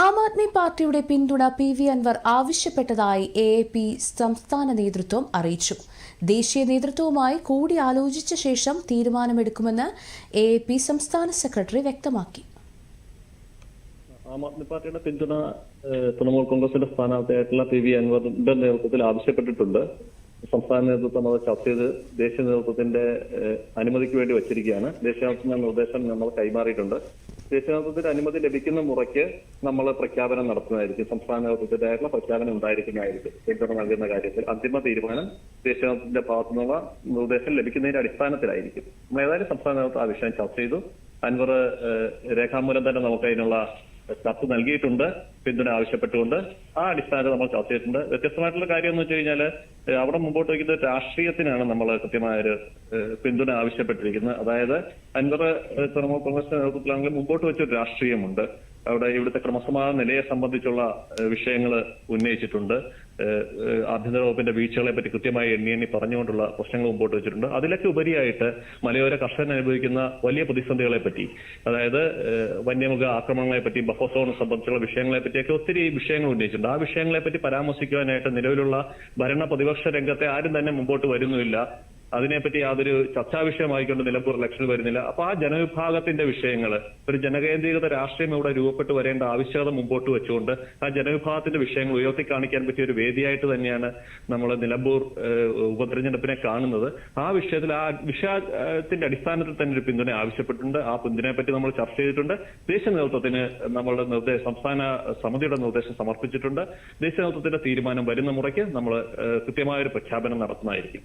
ആം ആദ്മി പാർട്ടിയുടെ പിന്തുണ P V Anwar ആവശ്യപ്പെട്ടതായി എ പി സംസ്ഥാന നേതൃത്വം അറിയിച്ചു. ദേശീയ നേതൃത്വവുമായി കൂടിയാലോചിച്ച ശേഷം തീരുമാനമെടുക്കുമെന്ന് എ പി സംസ്ഥാന സെക്രട്ടറി വ്യക്തമാക്കി. ആം ആദ്മി പാർട്ടിയുടെ പിന്തുണ തൃണമൂൽ കോൺഗ്രസിന്റെ സ്ഥാനാർത്ഥിയായിട്ടുള്ള പി വി അൻവറിന്റെ നേതൃത്വത്തിൽ ആവശ്യപ്പെട്ടിട്ടുണ്ട്. സംസ്ഥാന നേതൃത്വം അത് ചർച്ച ചെയ്ത് ദേശീയ നേതൃത്വത്തിന്റെ അനുമതിക്ക് വേണ്ടി വച്ചിരിക്കുകയാണ്. ദേശീയ നിർദ്ദേശം നമ്മൾ കൈമാറിയിട്ടുണ്ട്. ദേശീയ അനുമതി ലഭിക്കുന്ന മുറയ്ക്ക് നമ്മൾ പ്രഖ്യാപനം നടത്തുന്നതായിരിക്കും. സംസ്ഥാന നേതൃത്വത്തിന്റെതായിട്ടുള്ള പ്രഖ്യാപനം ഉണ്ടായിരിക്കുന്നതായിരിക്കും. പിന്തുണ നൽകുന്ന കാര്യത്തിൽ അന്തിമ തീരുമാനം ദേശീയ നേതൃത്വത്തിന്റെ ഭാഗത്തു നിർദ്ദേശം ലഭിക്കുന്നതിന്റെ അടിസ്ഥാനത്തിലായിരിക്കും. നമ്മൾ ഏതായാലും സംസ്ഥാന നേതൃത്വം ആ വിഷയം ചർച്ച ചെയ്തു. അൻവർ രേഖാമൂലം തന്നെ നമുക്ക് അതിനുള്ള കത്ത് നൽകിയിട്ടുണ്ട് പിന്തുണ ആവശ്യപ്പെട്ടുകൊണ്ട്. ആ അടിസ്ഥാനത്തിൽ നമ്മൾ ചർച്ച ചെയ്തിട്ടുണ്ട്. വ്യത്യസ്തമായിട്ടുള്ള കാര്യം എന്ന് വെച്ച് കഴിഞ്ഞാൽ അവിടെ മുമ്പോട്ട് വയ്ക്കുന്ന രാഷ്ട്രീയത്തിനാണ് നമ്മൾ കൃത്യമായൊരു പിന്തുണ ആവശ്യപ്പെട്ടിരിക്കുന്നത്. അതായത് അൻവർ തൃണമൂൽ കോൺഗ്രസിന്റെ നേതൃത്വത്തിലാണെങ്കിൽ മുമ്പോട്ട് വെച്ചൊരു രാഷ്ട്രീയമുണ്ട്. അവിടെ ഇവിടുത്തെ ക്രമസമാധാന നിലയെ സംബന്ധിച്ചുള്ള വിഷയങ്ങൾ ഉന്നയിച്ചിട്ടുണ്ട്. ആഭ്യന്തര വകുപ്പിന്റെ വീഴ്ചകളെ പറ്റി കൃത്യമായി എണ്ണി എണ്ണി പറഞ്ഞുകൊണ്ടുള്ള പ്രശ്നങ്ങൾ മുമ്പോട്ട് വെച്ചിട്ടുണ്ട്. അതിലൊക്കെ ഉപരിയായിട്ട് മലയോര കർഷകൻ അനുഭവിക്കുന്ന വലിയ പ്രതിസന്ധികളെ പറ്റി അതായത് വന്യമൃഗ ആക്രമണങ്ങളെ പറ്റി ബഫർ സംബന്ധിച്ചുള്ള വിഷയങ്ങളെ പറ്റിയൊക്കെ ഒത്തിരി വിഷയങ്ങൾ ഉന്നയിച്ചിട്ടുണ്ട്. ആ വിഷയങ്ങളെ പറ്റി പരാമർശിക്കുവാനായിട്ട് നിലവിലുള്ള ഭരണ പ്രതിപക്ഷ രംഗത്തെ ആരും തന്നെ മുമ്പോട്ട് വരുന്നുമില്ല. അതിനെപ്പറ്റി യാതൊരു ചർച്ചാ വിഷയമായിക്കൊണ്ട് നിലമ്പൂർ ഇലക്ഷൻ വരുന്നില്ല. അപ്പൊ ആ ജനവിഭാഗത്തിന്റെ വിഷയങ്ങൾ ഒരു ജനകേന്ദ്രീകൃത രാഷ്ട്രീയം ഇവിടെ രൂപപ്പെട്ടു വരേണ്ട ആവശ്യകത മുമ്പോട്ട് വെച്ചുകൊണ്ട് ആ ജനവിഭാഗത്തിന്റെ വിഷയങ്ങൾ ഉയർത്തി കാണിക്കാൻ പറ്റിയ ഒരു വേദിയായിട്ട് തന്നെയാണ് നമ്മൾ നിലമ്പൂർ ഉപതെരഞ്ഞെടുപ്പിനെ കാണുന്നത്. ആ വിഷയത്തിൽ ആ വിഷയത്തിന്റെ അടിസ്ഥാനത്തിൽ തന്നെ ഒരു പിന്തുണ ആവശ്യപ്പെട്ടിട്ടുണ്ട്. ആ പിന്തുണയെ പറ്റി നമ്മൾ ചർച്ച ചെയ്തിട്ടുണ്ട്. ദേശീയ നേതൃത്വത്തിന് നമ്മളുടെ നിർദ്ദേശം സംസ്ഥാന സമിതിയുടെ നിർദ്ദേശം സമർപ്പിച്ചിട്ടുണ്ട്. ദേശീയ നേതൃത്വത്തിന്റെ തീരുമാനം വരുന്ന മുറയ്ക്ക് നമ്മൾ കൃത്യമായ ഒരു പ്രഖ്യാപനം നടത്തുന്നതായിരിക്കും.